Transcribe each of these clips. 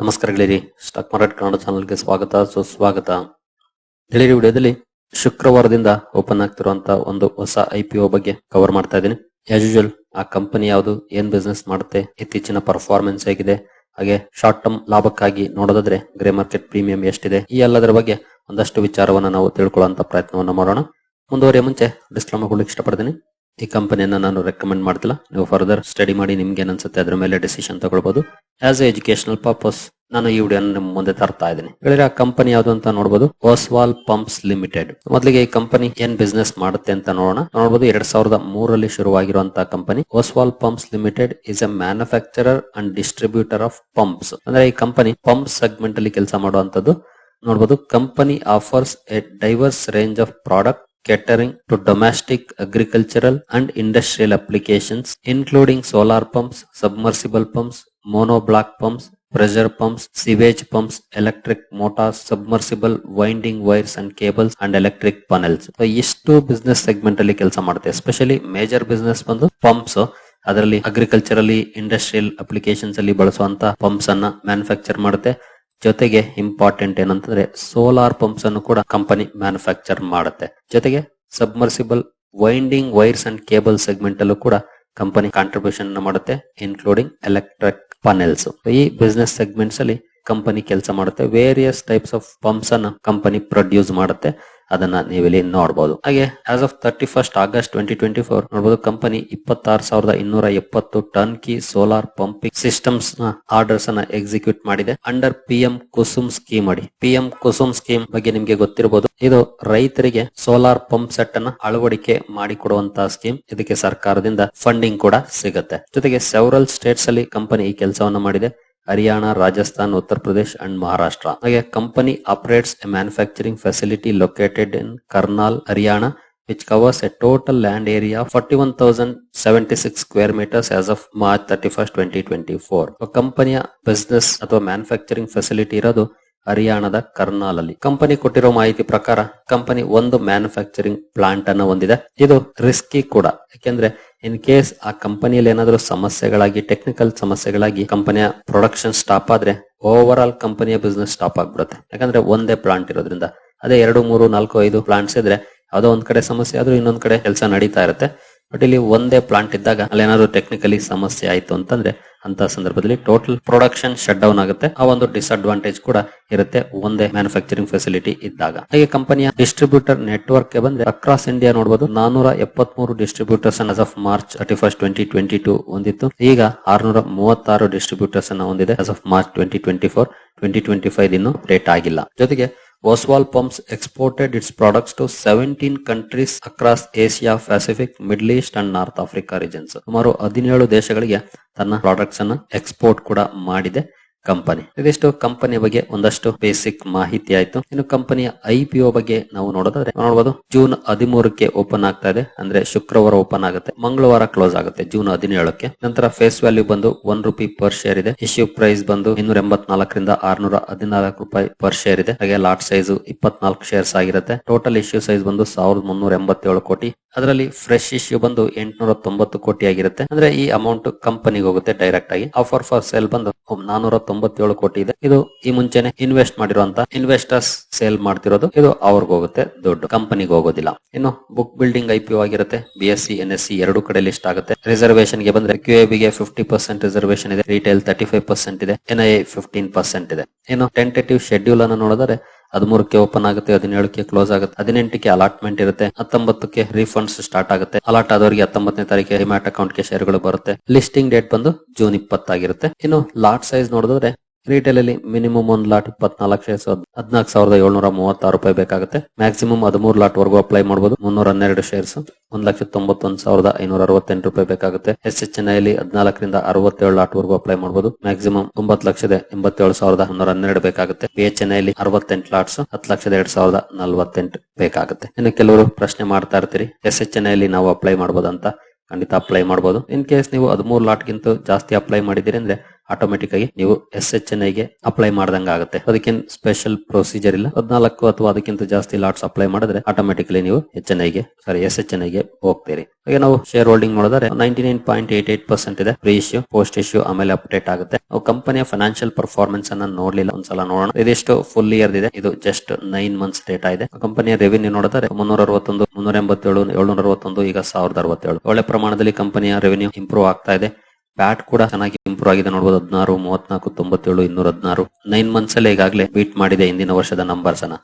ನಮಸ್ಕಾರ ಗೆಳೆಯರಿ stock market Kannada ಚಾನಲ್ಗೆ ಸ್ವಾಗತ, ಸುಸ್ವಾಗತ. ಗೆಳೆಯರಿ ವಿಡಿಯೋದಲ್ಲಿ ಶುಕ್ರವಾರದಿಂದ ಓಪನ್ ಆಗ್ತಿರುವಂತ ಒಂದು ಹೊಸ ಐ ಬಗ್ಗೆ ಕವರ್ ಮಾಡ್ತಾ ಇದ್ದೀನಿ. ಆಸ್ ಯೂಶುವಲ್ ಆ ಕಂಪನಿ ಯಾವುದು, ಏನ್ ಬಿಸ್ನೆಸ್ ಮಾಡುತ್ತೆ, ಇತ್ತೀಚಿನ ಪರ್ಫಾರ್ಮೆನ್ಸ್ ಹೇಗಿದೆ, ಹಾಗೆ ಶಾರ್ಟ್ ಟರ್ಮ್ ಲಾಭಕ್ಕಾಗಿ ನೋಡೋದಾದ್ರೆ ಗ್ರೇ ಮಾರ್ಕೆಟ್ ಪ್ರೀಮಿಯಂ ಎಷ್ಟಿದೆ, ಈ ಎಲ್ಲದರ ಬಗ್ಗೆ ಒಂದಷ್ಟು ವಿಚಾರವನ್ನ ನಾವು ತಿಳ್ಕೊಳ್ಳುವಂತ ಪ್ರಯತ್ನವನ್ನು ಮಾಡೋಣ. ಮುಂದುವರಿಯ ಮುಂಚೆ ಡಿಸ್ಕ್ಲೈಮರ್ ಕೊಡ್ಲಿಕ್ಕೆ ಇಷ್ಟಪಡ್ತೀನಿ. ಈ ಕಂಪನಿಯನ್ನ ನಾನು ರೆಕಮೆಂಡ್ ಮಾಡ್ತಿಲ್ಲ. ನೀವು ಫರ್ದರ್ ಸ್ಟಡಿ ಮಾಡಿ ನಿಮ್ಗೆ ಏನನ್ಸುತ್ತೆ ಅದ್ರ ಮೇಲೆ ಡಿಸಿಷನ್ ತಗೊಳ್ಬಹುದು ಆಸ್ ಎ ಎಜುಕೇಶನಲ್ ಪರ್ಪಸ್ ನಾನು ಈ ವಿಡಿಯೋ ನಿಮ್ಮ ಮುಂದೆ ತರ್ತಾ ಇದ್ದೀನಿ. ಹೇಳಿದ್ರೆ ಆ ಕಂಪನಿ ಯಾವ್ದು ಅಂತ ನೋಡಬಹುದು ಓಸ್ವಾಲ್ ಪಂಪ್ಸ್ ಲಿಮಿಟೆಡ್ ಮೊದಲಿಗೆ ಈ ಕಂಪನಿ ಏನ್ ಬಿಸ್ನೆಸ್ ಮಾಡುತ್ತೆ ಅಂತ ನೋಡೋಣ. ನೋಡಬಹುದು ಎರಡ್ ಸಾವಿರದ ಮೂರರಲ್ಲಿ ಶುರುವಾಗಿರುವಂತಹ company Oswal pumps limited is a manufacturer and distributor of pumps ಅಂದ್ರೆ ಈ ಕಂಪನಿ ಪಂಪ್ ಸೆಗ್ಮೆಂಟ್ ಅಲ್ಲಿ ಕೆಲಸ ಮಾಡುವಂತದ್ದು ನೋಡಬಹುದು company offers a diverse range of product catering to domestic, agricultural and industrial applications including solar pumps, submersible pumps, monoblock pumps, pressure pumps, sewage pumps, electric motors, submersible winding wires and cables and electric panels. So ಇಷ್ಟು business segment ಅಲ್ಲಿ ಕೆಲಸ ಮಾಡುತ್ತೆ especially major business ಬಂದು pumps ಅದರಲ್ಲಿ agriculturally industrial applications ಅಲ್ಲಿ ಬಳಸುವಂತ pumps ಅನ್ನ manufacture ಮಾಡುತ್ತೆ ಜೊತೆಗೆ ಇಂಪಾರ್ಟೆಂಟ್ ಏನಂತಂದ್ರೆ ಸೋಲಾರ್ ಪಂಪ್ಸ್ ಅನ್ನು ಕೂಡ ಕಂಪನಿ ಮ್ಯಾನುಫ್ಯಾಕ್ಚರ್ ಮಾಡುತ್ತೆ. ಜೊತೆಗೆ submersible winding wires and cable segment ಅಲ್ಲೂ ಕೂಡ ಕಂಪನಿ ಕಾಂಟ್ರಿಬ್ಯೂಷನ್ ಮಾಡುತ್ತೆ ಇನ್ಕ್ಲೂಡಿಂಗ್ ಎಲೆಕ್ಟ್ರಿಕ್ ಪನೆಲ್ಸ್ ಈ ಬಿಸ್ನೆಸ್ ಸೆಗ್ಮೆಂಟ್ಸ್ ಅಲ್ಲಿ ಕಂಪನಿ ಕೆಲಸ ಮಾಡುತ್ತೆ. ವೇರಿಯಸ್ ಟೈಪ್ಸ್ ಆಫ್ ಪಂಪ್ಸ್ ಅನ್ನ ಕಂಪನಿ ಪ್ರೊಡ್ಯೂಸ್ ಮಾಡುತ್ತೆ. ಅದನ್ನ ನೀವಿಲ್ಲಿ ನೋಡಬಹುದು ಹಾಗೆ as of thirty first August twenty twenty four ನೋಡಬಹುದು ಕಂಪನಿ ಇಪ್ಪತ್ತಾರು ಸಾವಿರದ ಇನ್ನೂರ ಎಪ್ಪತ್ತು ಟನ್ ಕಿ ಸೋಲಾರ್ ಪಂಪಿಂಗ್ ಸಿಸ್ಟಮ್ಸ್ನ ಆರ್ಡರ್ಸ್ ಅನ್ನ ಎಕ್ಸಿಕ್ಯೂಟ್ ಮಾಡಿದೆ. ಅಂಡರ್ ಪಿ ಕುಸುಮ್ ಸ್ಕೀಮ್ ಅಡಿ. ಪಿ ಕುಸುಮ್ ಸ್ಕೀಮ್ ಬಗ್ಗೆ ನಿಮ್ಗೆ ಗೊತ್ತಿರಬಹುದು ಇದು ರೈತರಿಗೆ ಸೋಲಾರ್ ಪಂಪ್ ಸೆಟ್ ಅನ್ನ ಅಳವಡಿಕೆ ಮಾಡಿಕೊಡುವಂತಹ ಸ್ಕೀಮ್ ಇದಕ್ಕೆ ಸರ್ಕಾರದಿಂದ ಫಂಡಿಂಗ್ ಕೂಡ ಸಿಗುತ್ತೆ. ಜೊತೆಗೆ ಸೆವರಲ್ ಸ್ಟೇಟ್ಸ್ ಅಲ್ಲಿ ಕಂಪನಿ ಈ ಕೆಲಸವನ್ನ ಮಾಡಿದೆ. ಹರಿಯಾಣ ರಾಜಸ್ಥಾನ್ ಉತ್ತರ ಪ್ರದೇಶ್ ಅಂಡ್ ಮಹಾರಾಷ್ಟ್ರ ಹಾಗೆ company operates a manufacturing facility located in Karnal Haryana which covers a total land area of 41,076 square meters as of March 31st, 2024. ಕಂಪನಿಯ ಬಿಸ್ನೆಸ್ ಅಥವಾ ಮ್ಯಾನುಫ್ಯಾಕ್ಚರಿಂಗ್ ಫೆಸಿಲಿಟಿ ಇರೋದು ಹರಿಯಾಣದ ಕರ್ನಾಲ್ ಅಲ್ಲಿ ಕಂಪನಿ ಕೊಟ್ಟಿರೋ ಮಾಹಿತಿ ಪ್ರಕಾರ, ಕಂಪನಿ ಒಂದು ಮ್ಯಾನುಫ್ಯಾಕ್ಚರಿಂಗ್ ಪ್ಲಾಂಟ್ ಅನ್ನ ಹೊಂದಿದೆ. ಇದು ರಿಸ್ಕಿ ಕೂಡ. ಯಾಕೆಂದ್ರೆ ಇನ್ ಕೇಸ್ ಆ ಕಂಪನಿಯಲ್ಲಿ ಏನಾದರೂ ಸಮಸ್ಯೆಗಳಾಗಿ ಟೆಕ್ನಿಕಲ್ ಸಮಸ್ಯೆಗಳಾಗಿ ಕಂಪನಿಯ ಪ್ರೊಡಕ್ಷನ್ ಸ್ಟಾಪ್ ಆದ್ರೆ ಓವರ್ ಆಲ್ ಕಂಪನಿಯ ಬಿಸ್ನೆಸ್ ಸ್ಟಾಪ್ ಆಗ್ಬಿಡುತ್ತೆ. ಯಾಕಂದ್ರೆ, ಒಂದೇ ಪ್ಲಾಂಟ್ ಇರೋದ್ರಿಂದ. ಅದೇ ಎರಡು, ಮೂರು, ನಾಲ್ಕು, ಐದು ಪ್ಲಾಂಟ್ಸ್ ಇದ್ರೆ, ಯಾವುದೋ ಒಂದ್ ಕಡೆ ಸಮಸ್ಯೆ ಆದ್ರೂ ಇನ್ನೊಂದ್ ಕಡೆ ಕೆಲಸ ನಡೀತಾ ಇರುತ್ತೆ. ಬಟ್ ಇಲ್ಲಿ ಒಂದೇ ಪ್ಲಾಂಟ್ ಇದ್ದಾಗ ಅಲ್ಲೇನಾದ್ರು ಟೆಕ್ನಿಕಲಿ ಸಮಸ್ಯೆ ಆಯ್ತು ಅಂತಂದ್ರೆ ಅಂತ ಸಂದರ್ಭದಲ್ಲಿ ಟೋಟಲ್ ಪ್ರೊಡಕ್ಷನ್ ಶಟ್ ಡೌನ್ ಆಗುತ್ತೆ. ಆ ಒಂದು ಡಿಸ್ಅಡ್ವಾಂಟೇಜ್ ಕೂಡ ಇರುತ್ತೆ ಒಂದೇ ಮ್ಯಾನುಫ್ಯಾಕ್ಚರಿಂಗ್ ಫೆಸಿಲಿಟಿ ಇದ್ದಾಗ. ಹಾಗೆ ಕಂಪನಿಯ ಡಿಸ್ಟ್ರಿಬ್ಯೂಟರ್ ನೆಟ್ವರ್ಕ್ಗೆ ಬಂದ್ರೆ ಅಕ್ರಾಸ್ ಇಂಡಿಯಾ ನೋಡಬಹುದು ನಾನೂರ ಎಪ್ಪತ್ಮೂರು distributors as of March thirty first twenty twenty two ಹೊಂದಿತ್ತು ಈಗ ಆರ್ನೂರ ಮೂವತ್ತಾರು ಡಿಸ್ಟ್ರಿಬ್ಯೂಟರ್ಸ್ ಅನ್ನ ಹೊಂದಿದೆ as of March twenty twenty four twenty twenty five ಇನ್ನು ರೇಟ್ ಆಗಿಲ್ಲ. ಜೊತೆಗೆ Oswald Pumps exported its products to 17 countries across Asia, Pacific, Middle East and North Africa regions. ಸುಮಾರು ಹದಿನೇಳು ದೇಶಗಳಿಗೆ ತನ್ನ ಪ್ರಾಡಕ್ಟ್ಸ್ ಅನ್ನ ಎಕ್ಸ್ಪೋರ್ಟ್ ಕೂಡ ಮಾಡಿದೆ ಕಂಪನಿ. ಇದಿಷ್ಟು ಕಂಪನಿ ಬಗ್ಗೆ ಒಂದಷ್ಟು ಬೇಸಿಕ್ ಮಾಹಿತಿ ಆಯ್ತು. ಇನ್ನು ಕಂಪನಿಯ ಐಪಿಒ ಬಗ್ಗೆ ನಾವು ನೋಡೋದಾದ್ರೆ ನೋಡಬಹುದು ಜೂನ್ ಹದಿಮೂರಕ್ಕೆ ಓಪನ್ ಆಗ್ತಾ ಇದೆ. ಅಂದ್ರೆ ಶುಕ್ರವಾರ ಓಪನ್ ಆಗುತ್ತೆ. ಮಂಗಳವಾರ ಕ್ಲೋಸ್ ಆಗುತ್ತೆ ಜೂನ್ ಹದಿನೇಳಕ್ಕೆ. ನಂತರ ಫೇಸ್ ವ್ಯಾಲ್ಯೂ ಬಂದು ಒನ್ ರುಪಿ ಪರ್ ಶೇರ್ ಇದೆ. ಇಶ್ಯೂ ಪ್ರೈಸ್ ಬಂದು ಇನ್ನೂರ ಎಂಬತ್ನಾಲ್ಕರಿಂದ ಆರ್ನೂರ ಹದಿನಾಲ್ಕು ರೂಪಾಯಿ ಪರ್ ಶೇರ್ ಇದೆ. ಹಾಗೆ ಲಾಟ್ ಸೈಜ್ ಇಪ್ಪತ್ನಾಲ್ಕು ಶೇರ್ಸ್ ಆಗಿರುತ್ತೆ. ಟೋಟಲ್ ಇಶ್ಯೂ ಸೈಜ್ ಬಂದು ಸಾವಿರದ ಮುನ್ನೂರ ಎಂಬತ್ತೇಳು ಕೋಟಿ. ಅದರಲ್ಲಿ ಫ್ರೆಶ್ ಇಶ್ಯೂ ಬಂದು ಎಂಟುನೂರ ತೊಂಬತ್ತು ಕೋಟಿ ಆಗಿರುತ್ತೆ. ಅಂದ್ರೆ ಈ ಅಮೌಂಟ್ ಕಂಪನಿಗೆ ಹೋಗುತ್ತೆ ಡೈರೆಕ್ಟ್ ಆಗಿ. ಆಫರ್ ಫಾರ್ ಸೇಲ್ ಬಂದು ನಾನೂರ ತೊಂಬತ್ತೇಳು ಕೋಟಿ ಇದೆ. ಇದು ಈ ಮುಂಚೆನೆ ಇನ್ವೆಸ್ಟ್ ಮಾಡಿರುವಂತ ಇನ್ವೆಸ್ಟರ್ಸ್ ಸೇಲ್ ಮಾಡ್ತಿರೋದು. ಇದು ಅವ್ರಿಗೆ ಹೋಗುತ್ತೆ, ದೊಡ್ಡ ಕಂಪನಿಗೆ ಹೋಗೋದಿಲ್ಲ. ಇನ್ನು ಬುಕ್ ಬಿಲ್ಡಿಂಗ್ ಐ ಆಗಿರುತ್ತೆ B S E N S E ಎರಡು ಕಡೆ ಲಿಸ್ಟ್ ಆಗುತ್ತೆ. ರಿಸರ್ವೇಶನ್ಗೆ ಬಂದ್ರೆ ಕ್ಯೂ ಗೆ ಫಿಫ್ಟಿ ಪರ್ಸೆಂಟ್ ರಿಸರ್ವೇಶನ್ ಇದೆ ರಿಟೇಲ್ ತರ್ಟಿ ಫೈವ್ ಪರ್ಸೆಂಟ್ ಇದೆ ಎನ್ ಐ ಫಿಫ್ಟೀನ್ ಪರ್ಸೆಂಟ್ ಇದೆ. ಇನ್ನು ಟೆಂಟೇಟಿವ್ ಶೆಡ್ಯೂಲ್ ಅನ್ನು ನೋಡಿದ್ರೆ ಹದಿಮೂರಕ್ಕೆ ಓಪನ್ ಆಗುತ್ತೆ ಹದಿನೇಳಕ್ಕೆ ಕ್ಲೋಸ್ ಆಗುತ್ತೆ ಹದಿನೆಂಟಕ್ಕೆ ಅಲಾಟ್ಮೆಂಟ್ ಇರುತ್ತೆ ಹತ್ತೊಂಬತ್ತಕ್ಕೆ ರೀಫಂಡ್ಸ್ ಸ್ಟಾರ್ಟ್ ಆಗುತ್ತೆ. ಅಲಾಟ್ ಆದವರಿಗೆ ಹತ್ತೊಂಬತ್ತನೇ ತಾರೀಕು ಹಿಮ್ಯಾಟ್ ಅಕೌಂಟ್ಗೆ ಶೇರ್ಗಳು ಬರುತ್ತೆ. ಲಿಸ್ಟಿಂಗ್ ಡೇಟ್ ಬಂದು ಜೂನ್ ಇಪ್ಪತ್ತಾಗಿರುತ್ತೆ. ಇನ್ನು ಲಾಟ್ ಸೈಜ್ ನೋಡಿದ್ರೆ ರಿಟೇಲ್ ಅಲ್ಲಿ ಮಿನಿಮಮ್ ಒಂದ್ ಲಾಟ್ ಇಪ್ಪತ್ನಾಲ್ಕು ಶೇರ್ಸ್ ಹದಿನಾಲ್ಕು ಸಾವಿರದ ಏಳ್ನೂರ ಮೂವತ್ತಾರು ರೂಪಾಯಿ ಬೇಕಾಗುತ್ತೆ. ಮ್ಯಾಕ್ಸಿಮಮ್ ಹದಿಮೂರು ಲಾಟ್ ವರೆಗೂ ಅಪ್ಲೈ ಮಾಡಬಹುದು ಮುನ್ನೂರ ಹನ್ನೆರಡು ಶೇರ್ಸ್ ಒಂದ್ ಲಕ್ಷ ತೊಂಬತ್ತೊಂದು ಸಾವಿರದ ಐನೂರ ಅರವತ್ತೆಂಟು ರೂಪಾಯಿ ಬೇಕಾಗುತ್ತೆ. ಎಸ್ ಎಚ್ ಎನ್ ಐಲಿ ಹದಿನಾಲ್ಕರಿಂದ ಅರವತ್ತೇಳು ಲಾಟ್ ವರೆಗೂ ಅಪ್ಲೈ ಮಾಡಬಹುದು ಮ್ಯಾಕ್ಸಿಮಮ್ ಒಂಬತ್ತು ಲಕ್ಷದ ಎಂಬತ್ತೇಳು ಸಾವಿರದ ಹನ್ನೂರ ಹನ್ನೆರಡು ಬೇಕಾಗುತ್ತೆ. ಬಿ ಎಚ್ ಎನ್ ಐಲಿ ಅರವತ್ತೆಂಟು ಲಾಟ್ಸ್, ಹತ್ತು ಲಕ್ಷದ ಎರಡ್ ಸಾವಿರದ ನಲ್ವತ್ತೆಂಟು ಬೇಕಾಗುತ್ತೆ. ಇನ್ನು ಕೆಲವರು ಪ್ರಶ್ನೆ ಮಾಡ್ತಾ ಇರ್ತೀರಿ, ಎಸ್ ಎಚ್ ಎನ್ ಐಲಿ ನಾವು ಅಪ್ಲೈ ಮಾಡಬಹುದು ಅಂತ ಖಂಡಿತ ಅಪ್ಲೈ ಮಾಡಬಹುದು ಇನ್ ಕೇಸ್ ನೀವು ಹದಿಮೂರು ಲಾಟ್ ಗಿಂತ ಜಾಸ್ತಿ ಅಪ್ಲೈ ಮಾಡಿದಿರಿ ಅಂದ್ರೆ ಆಟೋಮೆಟಿಕ್ ಆಗಿ ನೀವು ಎಸ್ ಎಚ್ ಎನ್ ಐಗೆ ಅಪ್ಲೈ ಮಾಡ್ದಂಗ ಆಗುತ್ತೆ. ಅದಕ್ಕೆ ಸ್ಪೆಷಲ್ ಪ್ರೊಸೀಜರ್ ಇಲ್ಲ. ಹದಿನಾಲ್ಕು ಅಥವಾ ಅದಕ್ಕಿಂತ ಜಾಸ್ತಿ ಲಾಟ್ಸ್ ಅಪ್ಲೈ ಮಾಡಿದ್ರೆ ಆಟೋಮೆಟಿಕಲಿ ನೀವು ಎಚ್ ಎನ್ ಐಗೆ ಸಾರಿ ಎಸ್ ಎಚ್ ಎನ್ ಐಗೆ ಹೋಗ್ತೀರಿ. ಹಾಗೆ ನಾವು ಶೇರ್ ಹೋಲ್ಡಿಂಗ್ ನೋಡಿದ್ರೆ ninety nine point eight eight percent ಇದೆ. ಪ್ರೀ ಇಶ್ಯೂ ಪೋಸ್ಟ್ ಇಶ್ಯೂ ಆಮೇಲೆ ಅಪ್ಡೇಟ್ ಆಗುತ್ತೆ. ನಾವು ಕಂಪನಿಯ ಫೈನಾನ್ಷಿಯಲ್ ಪರ್ಫಾರ್ಮೆನ್ಸ್ ಅನ್ನ ನೋಡ್ಲಿಲ್ಲ. ಒಂದ್ಸಲ ನೋಡೋಣ. ಇದಿಷ್ಟು ಫುಲ್ ಇಯರ್ ಇದೆ. ಇದು ಜಸ್ಟ್ ನೈನ್ ಮಂತ್ಸ್ ಡೇಟಾ ಇದೆ. ಕಂಪನಿಯ ರೆವಿನ್ಯೂ ನೋಡಿದ್ರೆ ಮುನ್ನೂರ ಅರವತ್ತೊಂದು ಮುನ್ನೂರ ಎಂಬತ್ತೇಳು ಏಳ್ನೂರ ಅರವತ್ತೊಂದು ಈಗ ಸಾವಿರದ ಅರವತ್ತೇಳು. ಒಳ್ಳೆ ಪ್ರಮಾಣದಲ್ಲಿ ಕಂಪನಿಯ ರೆವಿನ್ಯೂ ಇಂಪ್ರೂವ್ ಆಗ್ತಾ ಇದೆ. ಪ್ಯಾಟ್ ಕೂಡ ಚೆನ್ನಾಗಿ ಇಂಪ್ರೂವ್ ಆಗಿದೆ ನೋಡಬಹುದು ಹದಿನಾರು, ಮೂವತ್ನಾಲ್ಕು, ತೊಂಬತ್ತೇಳು ಇನ್ನೂರ ಹದಿನಾರು ನೈನ್ ಮಂತ್ಸ್ ಅಲ್ಲೇ ಈಗಾಗಲೇ ಬೀಟ್ ಮಾಡಿದೆ ಹಿಂದಿನ ವರ್ಷದ ನಂಬರ್ಸ್ ಅನ್ನ.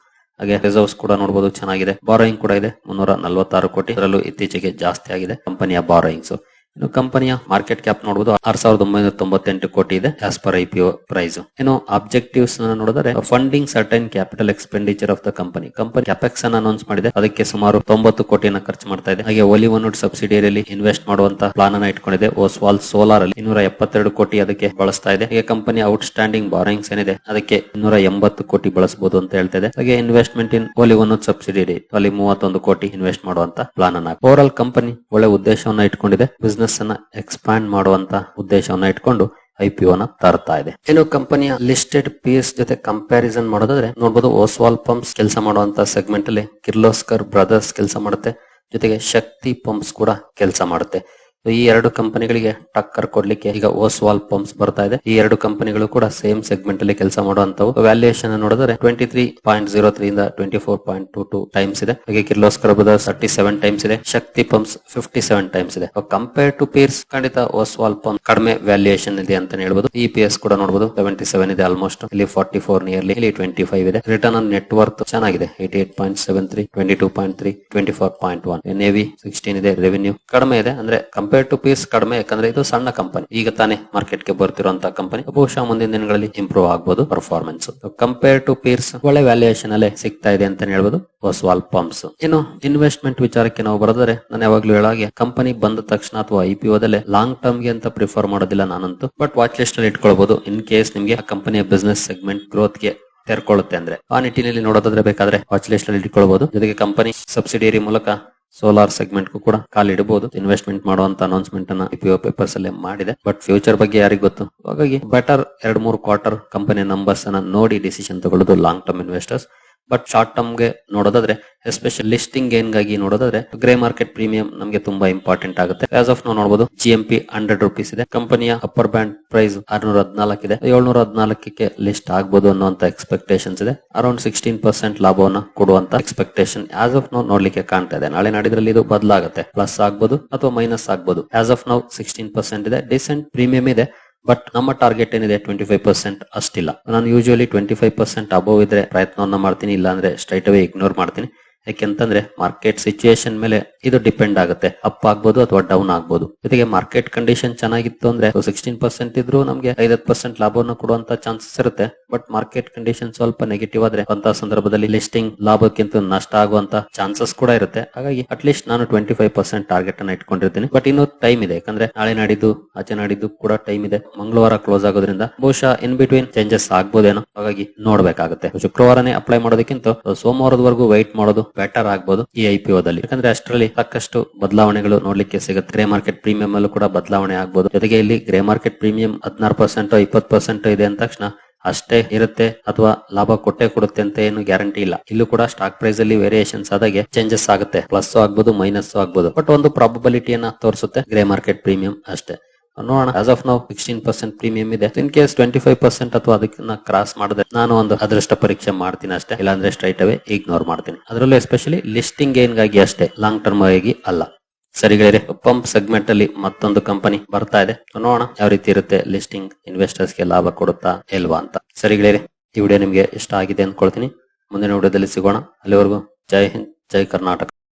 ಹಾಗೆ ರಿಸರ್ವ್ಸ್ ಕೂಡ ನೋಡಬಹುದು ಚೆನ್ನಾಗಿದೆ. ಬಾರೋಯಿಂಗ್ ಕೂಡ ಇದೆ. ಮುನ್ನೂರ ನಲವತ್ತಾರು ಕೋಟಿ. ಅದರಲ್ಲೂ ಇತ್ತೀಚೆಗೆ ಜಾಸ್ತಿ ಆಗಿದೆ. ಕಂಪನಿಯ ಬಾರೋಯಿಂಗ್ಸ್ ಇನ್ನು ಕಂಪನಿಯ ಮಾರ್ಕೆಟ್ ಕ್ಯಾಪ್ ನೋಡಬಹುದು ಆರ್ ಸಾವಿರದ ಒಂಬೈನೂರ ತೊಂಬತ್ತೆಂಟು ಕೋಟಿ ಇದೆ as per I P O price ಇನ್ನು ಅಬ್ಜೆಕ್ಟಿವ್ಸ್ ನೋಡಿದ್ರೆ funding certain capital expenditure of the company company capex ಅನ್ನು ಅನೌನ್ಸ್ ಮಾಡಿದೆ. ಅದಕ್ಕೆ ಸುಮಾರು ತೊಂಬತ್ತು ಕೋಟಿಯನ್ನ ಖರ್ಚು ಮಾಡ್ತಾ ಇದೆ. ಹಾಗೆ ಒಲಿವನ್ವುಡ್ ಸಬ್ಸಿಡಿಯರಿಯಲ್ಲಿ ಇನ್ವೆಸ್ಟ್ ಮಾಡುವಂತ ಪ್ಲಾನ್ ಅನ್ನು ಇಟ್ಕೊಂಡಿದೆ. ಓಸ್ವಾಲ್ ಸೋಲಾರ್ ಅಲ್ಲಿ ಇನ್ನೂರ ಎಪ್ಪತ್ತೆರಡು ಕೋಟಿ ಅದಕ್ಕೆ ಬಳಸ್ತಾ ಇದೆ. ಹಾಗೆ ಕಂಪನಿ ಔಟ್ ಸ್ಟ್ಯಾಂಡಿಂಗ್ ಬಾರೋಯಿಂಗ್ಸ್ ಏನಿದೆ, ಅದಕ್ಕೆ ಇನ್ನೂರ ಎಂಬತ್ತು ಕೋಟಿ ಬಳಸಬಹುದು ಅಂತ ಹೇಳ್ತಾ ಇದೆ. ಹಾಗೆ ಇನ್ವೆಸ್ಟ್ಮೆಂಟ್ ಇನ್ ಒಲಿವನ್ವುಡ್ ಸಬ್ಸಿಡಿಯರಿ ಅಲ್ಲಿ ಮೂವತ್ತೊಂದು ಕೋಟಿ ಇನ್ವೆಸ್ಟ್ ಮಾಡುವಂತ ಪ್ಲಾನ್ ಅನ್ನ ಓವರ್ ಆಲ್ ಕಂಪನಿ ಒಳ್ಳೆ ಉದ್ದೇಶವನ್ನ ಇಟ್ಕೊಂಡಿದೆ. ಬಿಸ್ನೆಸ್ ಅನ್ನ ಎಕ್ಸ್ಪ್ಯಾಂಡ್ ಮಾಡುವಂತ ಉದ್ದೇಶವನ್ನ ಇಟ್ಕೊಂಡು ಐಪಿಒ ನ ತರ್ತಾ ಇದೆ. ಏನು ಕಂಪನಿಯ ಲಿಸ್ಟೆಡ್ ಪಿಎಸ್ ಜೊತೆ ಕಂಪ್ಯಾರಿಸನ್ ಮಾಡೋದಾದ್ರೆ ನೋಡಬಹುದು ಓಸ್ವಾಲ್ ಪಂಪ್ಸ್ ಕೆಲಸ ಮಾಡುವಂತ ಸೆಗ್ಮೆಂಟ್ ಅಲ್ಲಿ ಕಿರ್ಲೋಸ್ಕರ್ ಬ್ರದರ್ಸ್ ಕೆಲಸ ಮಾಡುತ್ತೆ. ಜೊತೆಗೆ ಶಕ್ತಿ ಪಂಪ್ಸ್ ಕೂಡ ಕೆಲಸ ಮಾಡುತ್ತೆ. ಈ ಎರಡು ಕಂಪನಿಗಳಿಗೆ ಟಕ್ಕರ್ ಕೊಡ್ಲಿಕ್ಕೆ ಈಗ ಓಸ್ವಾಲ್ ಪಂಪ್ಸ್ ಬರ್ತಾ ಇದೆ. ಈ ಎರಡು ಕಂಪನಿಗಳು ಕೂಡ ಸೇಮ್ ಸೆಗ್ಮೆಂಟ್ ಅಲ್ಲಿ ಕೆಲಸ ಮಾಡುವಂತವು ವ್ಯಾಲ್ಯೂಯೇಷನ್ ನೋಡಿದ್ರೆ twenty three point zero three ಇಂದ twenty four point two two times ಇದೆ. ಹಾಗೆ Kirloskar brothers thirty seven times ಇದೆ. Shakti pumps fifty seven times ಇದೆ ಕಂಪೇರ್ ಟು ಪೀರ್ಸ್ ಖಂಡಿತ ಓಸ್ವಾಲ್ ಪಂಪ್ ಕಡಿಮೆ ವ್ಯಾಲ್ಯೂಯೇಷನ್ ಇದೆ ಅಂತ ಹೇಳ್ಬೋದು. ಇ ಪಿ ಎಸ್ ಕೂಡ ನೋಡಬಹುದು ಸೆವೆಂಟಿ ಸೆವೆನ್ ಇದೆ ಆಲ್ಮೋಸ್ಟ್ ಇಲ್ಲಿ ಫಾರ್ಟಿ ಫೋರ್ ನಿಯರ್ಲಿ ಇಲ್ಲಿ ಟ್ವೆಂಟಿ ಫೈವ್ ಇದೆ. ರಿಟರ್ನ್ ಆನ್ ನೆಟ್ ವರ್ತ್ ಚೆನ್ನಾಗಿದೆ. Eighty eight point seven three twenty two point three twenty four point one N V sixteen ಇದೆ. Revenue ಕಡಿಮೆ ಇದೆ. ಅಂದ್ರೆ ಕಂಪೇರ್ ಟು ಪೀಸ್ ಕಡಿಮೆ, ಯಾಕಂದ್ರೆ ಇದು ಸಣ್ಣ ಕಂಪನಿ ಈಗ ತಾನೇ ಮಾರ್ಕೆಟ್ಗೆ ಬರ್ತಿರುವಂತಹ ಕಂಪನಿ ಬಹುಶಃ ಮುಂದಿನ ದಿನಗಳಲ್ಲಿ ಇಂಪ್ರೂವ್ ಆಗಬಹುದು ಪರ್ಫಾರ್ಮೆನ್ಸ್ ಕಂಪೇರ್ ಟು ಪೀರ್ಸ್ ಒಳ್ಳೆ ವ್ಯಾಲ್ಯೂಯೇಷನ್ ಅಲ್ಲೇ ಸಿಗ್ತಾ ಇದೆ ಅಂತ ಹೇಳ್ಬೋದು. ಓಸ್ವಾಲ್ ಪಂಪ್ಸ್ ಇನ್ನು ಇನ್ವೆಸ್ಟ್ಮೆಂಟ್ ವಿಚಾರಕ್ಕೆ ನಾವು ಬರೆದರೆ, ನಾನು ಯಾವಾಗ್ಲೂ ಹೇಳಾಗೆ ಕಂಪನಿ ಬಂದ ತಕ್ಷಣ ಅಥವಾ ಐ ಪಿ ಓದಲ್ಲೇ ಲಾಂಗ್ ಟರ್ಮ್ಗೆ ಅಂತ ಪ್ರಿಫರ್ ಮಾಡೋದಿಲ್ಲ ನಾನಂತೂ. ಬಟ್ ವಾಚ್ ಲಿಸ್ಟ್ ಅಲ್ಲಿ ಇಟ್ಕೊಳ್ಬಹುದು ಇನ್ ಕೇಸ್ ನಿಮ್ಗೆ ಆ ಕಂಪನಿಯ ಬಿಸ್ನೆಸ್ ಸೆಗ್ಮೆಂಟ್ ಗ್ರೋತ್ಗೆ ತೆರ್ಕೊಳ್ಳುತ್ತೆ ಅಂದ್ರೆ. ಆ ನಿಟ್ಟಿನಲ್ಲಿ ನೋಡೋದಾದ್ರೆ ಬೇಕಾದ್ರೆ ವಾಚ್ ಲಿಸ್ಟ್ ಅಲ್ಲಿ ಇಟ್ಕೊಳ್ಬಹುದು ಜೊತೆಗೆ ಕಂಪನಿ ಸಬ್ಸಿಡಿಯರಿ ಮೂಲಕ ಸೋಲಾರ್ ಸೆಗ್ಮೆಂಟ್ ಕೂಡ ಕಾಲಿಡಬಹುದು ಇನ್ವೆಸ್ಟ್ಮೆಂಟ್ ಮಾಡುವಂತ ಅನೌನ್ಸ್ಮೆಂಟ್ ಅನ್ನ ಇಪಿಒ ಪೇಪರ್ಸ್ ಅಲ್ಲಿ ಮಾಡಿದೆ. ಬಟ್ ಫ್ಯೂಚರ್ ಬಗ್ಗೆ ಯಾರಿಗ್ ಗೊತ್ತು? ಹಾಗಾಗಿ ಬೆಟರ್ ಎರಡ್ ಮೂರು ಕ್ವಾರ್ಟರ್ ಕಂಪನಿ ನಂಬರ್ಸ್ ಅನ್ನ ನೋಡಿ ಡಿಸಿಷನ್ ತಗೊಳ್ಳೋದು long term investors but short ಟರ್ಮ್ಗೆ ನೋಡೋದಾದ್ರೆ ಎಸ್ಪೆಷಲ್ ಲಿಸ್ಟಿಂಗ್ ಗೇನ್ಗಾಗಿ ನೋಡೋದಾದ್ರೆ ಗ್ರೇ ಮಾರ್ಕೆಟ್ ಪ್ರೀಮಿಯಂ ನಮಗೆ ತುಂಬಾ ಇಂಪಾರ್ಟೆಂಟ್ ಆಗುತ್ತೆ. ಆಸ್ ಆಫ್ ನಾವು ನೋಡಬಹುದು G M P hundred rupees ಇದೆ. ಕಂಪನಿಯ ಅಪ್ಪರ್ ಬ್ಯಾಂಡ್ ಪ್ರೈಸ್ ಆರ್ನೂರ ಹದಿನಾಲ್ಕು ಇದೆ. ಏಳ್ನೂರ ಹದಿನಾಲ್ಕಕ್ಕೆ ಲಿಸ್ಟ್ ಆಗಬಹುದು ಅನ್ನುವಂತ ಎಕ್ಸ್ಪೆಕ್ಟೇಷನ್ಸ್ ಇದೆ. ಅರೌಂಡ್ ಸಿಕ್ಸ್ಟೀನ್ ಪರ್ಸೆಂಟ್ ಲಾಭವನ್ನ ಕೊಡುವಂತ ಎಕ್ಸ್ಪೆಕ್ಟೇಷನ್ ಆಸ್ ಆಫ್ ನಾವು ನೋಡ್ಲಿಕ್ಕೆ ಕಾಣ್ತಾ ಇದೆ. ನಾಳೆ ನಾಡಿದ್ರಲ್ಲಿ ಇದು ಬದಲಾಗುತ್ತೆ. ಪ್ಲಸ್ ಆಗ್ಬೋದು ಅಥವಾ ಮೈನಸ್ ಆಗ್ಬೋದು. ಆಸ್ ಆಫ್ ನಾವು ಸಿಕ್ಸ್ಟೀನ್ ಪರ್ಸೆಂಟ್ ಇದೆ. ಡಿಸೆಂಟ್ ಪ್ರೀಮಿಯಂ ಇದೆ. ಬಟ್ ನಮ್ಮ ಟಾರ್ಗೆಟ್ ಏನಿದೆ? ಟ್ವೆಂಟಿ ಫೈವ್ ಪರ್ಸೆಂಟ್ ಅಷ್ಟಿಲ್ಲ. ನಾನು usually twenty five percent above ಇದ್ರೆ ಪ್ರಯತ್ನವನ್ನ ಮಾಡ್ತೀನಿ, ಇಲ್ಲಾಂದ್ರೆ ಸ್ಟ್ರೈಟ್ ಅವೇ ಇಗ್ನೋರ್ ಮಾಡ್ತೀನಿ. ಯಾಕೆಂತಂದ್ರೆ ಮಾರ್ಕೆಟ್ ಸಿಚುಯೇಷನ್ ಮೇಲೆ ಇದು ಡಿಪೆಂಡ್ ಆಗುತ್ತೆ. ಅಪ್ ಆಗ್ಬೋದು ಅಥವಾ ಡೌನ್ ಆಗ್ಬೋದು. ಜೊತೆಗೆ ಮಾರ್ಕೆಟ್ ಕಂಡೀಷನ್ ಚೆನ್ನಾಗಿತ್ತು ಅಂದ್ರೆ ಸಿಕ್ಸ್ಟೀನ್ ಪರ್ಸೆಂಟ್ ಇದ್ರು ನಮಗೆ ಐದತ್ತು ಪರ್ಸೆಂಟ್ ಲಾಭವನ್ನು ಕೊಡುವಂತ ಚಾನ್ಸಸ್ ಇರುತ್ತೆ. ಬಟ್ ಮಾರ್ಕೆಟ್ ಕಂಡೀಷನ್ ಸ್ವಲ್ಪ ನೆಗೆಟಿವ್ ಆದ್ರೆ ಅಂತ ಸಂದರ್ಭದಲ್ಲಿ ಲಿಸ್ಟಿಂಗ್ ಲಾಭಕ್ಕಿಂತ ನಷ್ಟ ಆಗುವಂತ ಚಾನ್ಸಸ್ ಕೂಡ ಇರುತ್ತೆ. ಹಾಗಾಗಿ ಅಟ್ಲೀಸ್ಟ್ ನಾನು ಟ್ವೆಂಟಿ ಫೈವ್ ಪರ್ಸೆಂಟ್ ಟಾರ್ಗೆಟ್ ಅನ್ನ ಇಟ್ಕೊಂಡಿರ್ತೀನಿ. ಬಟ್ ಇನ್ನು ಟೈಮ್ ಇದೆ. ಯಾಕಂದ್ರೆ ನಾಳೆ ನಾಡಿದ್ದು, ಆಚೆ ನಾಡಿದ್ದು ಕೂಡ ಟೈಮ್ ಇದೆ. ಮಂಗಳವಾರ ಕ್ಲೋಸ್ ಆಗೋದ್ರಿಂದ ಬಹುಶಃ ಇನ್ ಬಿಟ್ವೀನ್ ಚೇಂಜಸ್ ಆಗ್ಬೋದೇನೋ. ಹಾಗಾಗಿ ನೋಡ್ಬೇಕಾಗುತ್ತೆ. ಶುಕ್ರವಾರನೇ ಅಪ್ಲೈ ಮಾಡೋದಕ್ಕಿಂತ ಸೋಮವಾರದವರೆಗೂ ವೈಟ್ ಮಾಡೋದು ಬೆಟರ್ ಆಗ್ಬೋದು ಈ ಐ ಪಿ ದಲ್ಲಿ. ಯಾಕಂದ್ರೆ ಅಷ್ಟರಲ್ಲಿ ಸಾಕಷ್ಟು ಬದಲಾವಣೆಗಳು ನೋಡ್ಲಿಕ್ಕೆ ಸಿಗುತ್ತೆ. ಗ್ರೇ ಮಾರ್ಕೆಟ್ ಪ್ರೀಮಿಯಂ ಅಲ್ಲೂ ಕೂಡ ಬದಲಾವಣೆ ಆಗಬಹುದು ಜೊತೆಗೆ ಇಲ್ಲಿ ಗ್ರೇ ಮಾರ್ಕೆಟ್ ಪ್ರೀಮಿಯಂ ಹದಿನಾರು ಪರ್ಸೆಂಟ್ ಇಪ್ಪತ್ತು ಪರ್ಸೆಂಟ್ ಇದೆ ಅಂದ ತಕ್ಷಣ ಅಷ್ಟೇ ಇರುತ್ತೆ ಅಥವಾ ಲಾಭ ಕೊಟ್ಟೆ ಕೊಡುತ್ತೆ ಅಂತ ಏನು ಗ್ಯಾರಂಟಿ ಇಲ್ಲ. ಇಲ್ಲೂ ಕೂಡ ಸ್ಟಾಕ್ ಪ್ರೈಸ್ ಅಲ್ಲಿ ವೇರಿಯೇಷನ್ಸ್ ಆದಾಗೆ ಚೇಂಜಸ್ ಆಗುತ್ತೆ. ಪ್ಲಸ್ ಆಗ್ಬೋದು ಮೈನಸ್ ಆಗ್ಬೋದು. ಬಟ್ ಒಂದು ಪ್ರಾಬಬಿಲಿಟಿಯನ್ನ ತೋರಿಸುತ್ತೆ. ಗ್ರೇ ಮಾರ್ಕೆಟ್ ಪ್ರೀಮಿಯಂ ಅಷ್ಟೇ. ನೋಡೋಣ. ಆಸ್ ಆಫ್ ನಾವು ಸಿಕ್ಸ್ಟೀನ್ ಪರ್ಸೆಂಟ್ ಪ್ರೀಮಿಯಂ ಇದೆ. In case twenty five percent ಅಥವಾ ಅದನ್ನ ಕ್ರಾಸ್ ಮಾಡಿದ್ರೆ ನಾನು ಒಂದು ಅದೃಷ್ಟ ಪರೀಕ್ಷೆ ಮಾಡ್ತೀನಿ ಅಷ್ಟೇ. ಇಲ್ಲಾಂದ್ರೆ ಸ್ಟ್ರೈಟ್ ಅವೇ ಇಗ್ನೋರ್ ಮಾಡ್ತೀನಿ. ಅದರಲ್ಲೂ ಎಸ್ಪೆಷಲಿ ಲಿಸ್ಟಿಂಗ್ಗಾಗಿ ಅಷ್ಟೇ. ಲಾಂಗ್ ಟರ್ಮ್ ಆಗಿ ಅಲ್ಲ. ಸರಿಗಳಿರಿ ಪಂಪ್ ಸೆಗ್ಮೆಂಟ್ ಅಲ್ಲಿ ಮತ್ತೊಂದು ಕಂಪನಿ ಬರ್ತಾ ಇದೆ. ನೋಡೋಣ ಯಾವ ರೀತಿ ಇರುತ್ತೆ ಲಿಸ್ಟಿಂಗ್ ಇನ್ವೆಸ್ಟರ್ಸ್ಗೆ ಲಾಭ ಕೊಡುತ್ತಾ ಇಲ್ವಾ ಅಂತ. ಸರಿಗಳಿರಿ ಈ ವಿಡಿಯೋ ನಿಮ್ಗೆ ಇಷ್ಟ ಆಗಿದೆ ಅಂದ್ಕೊಳ್ತೀನಿ. ಮುಂದಿನ ವಿಡಿಯೋದಲ್ಲಿ ಸಿಗೋಣ. ಅಲ್ಲಿವರೆಗೂ ಜೈ ಹಿಂದ್, ಜೈ ಕರ್ನಾಟಕ.